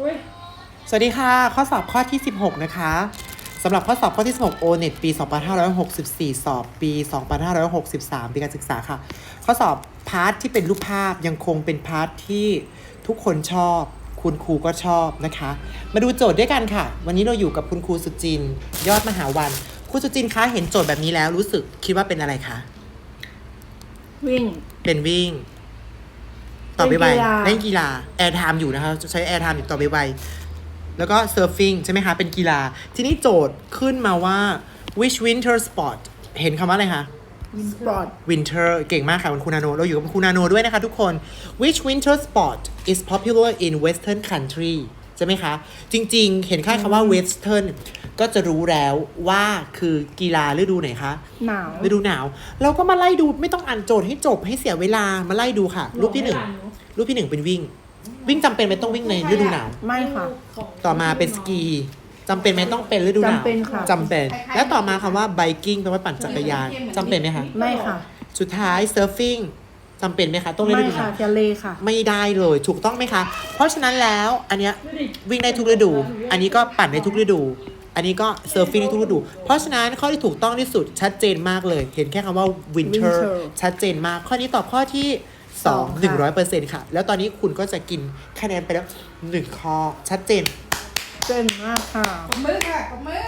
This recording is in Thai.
อุ้ยสวัสดีค่ะ ข้อสอบข้อที่ 16 นะคะสำหรับข้อสอบข้อที่ 16 O-NET ปี 2564 สอบปี 2563 ปีการศึกษาค่ะ ข้อสอบพาร์ทที่เป็นรูปภาพยังคงเป็นพาร์ทที่ทุกคนชอบ คุณครูก็ชอบนะคะ มาดูโจทย์ด้วยกันค่ะ วันนี้เราอยู่กับคุณครูสุจินต์ยอดมหาวันครูสุจินต์คะเห็นโจทย์แบบนี้แล้วรู้สึกคิดว่าเป็นอะไรคะวิ่ง เป็นวิ่ง ตอบไปไวเล่นกีฬาเล่นกีฬาแอร์ไทม์อยู่นะคะจะใช้แอร์ไทม์อยู่ต่อไปไวแล้วก็เซิร์ฟ i ิงใช่ไหมคะ เป็นกีฬา ทีนี้โจทย์ขึ้นมาว่า which winter sport เห็นคำว่าอะไรคะสปอร์ต winter เก่งมากค่ะคุณครูนาโน เราอยู่กับคุณครูนาโนด้วยนะคะทุกคน which winter sport is popular in western country ใช่ไหมคะ จริงๆ เห็นแค่คำว่า western ก็จะรู้แล้วว่าคือกีฬาฤดูไหนคะหนาวฤดูหนาว เราก็มาไล่ดูไม่ต้องอ่านโจทย์ให้จบให้เสียเวลามาไล่ดูค่ะ รูปที่หนึ่ง รูปที่หนึ่งเป็นวิ่ง วิ่งจำเป็นไหมต้องวิ่งในฤดูหนาว ไม่ค่ะ ต่อมาเป็นสกีจำเป็นไหมต้องเป็นฤดูหนาวจำเป็นค่ะ จำเป็น และต่อมาคำว่า biking แปลว่าปั่นจักรยานจำเป็นไหมคะไม่ค่ะ สุดท้าย surfing จำเป็นไหมคะต้องเล่นไม่ฤดูหค่ะนาวทะเลค่ะ ไม่ได้เลยถูกต้องไหมคะ เพราะฉะนั้นแล้วอันเนี้ยวิ่งได้ทุกฤดู อันนี้ก็ปั่นได้ทุกฤดู อันนี้ก็เซิร์ฟ i ิ g ได้ทุกฤดู เพราะฉะนั้นข้อที่ถูกต้องที่สุดชัดเจนมากเลย เห็นแค่คำว่า winter Winter ชัดเจนมาก ข้อนี้ตอบข้อที่ สอง2ค่ะ100%ค่ะ แล้วตอนนี้คุณก็จะกินคะแนนไปแล้ว 1 ข้อชัดเจน เก่งมากค่ะ ปรบมือค่ะปรบมือ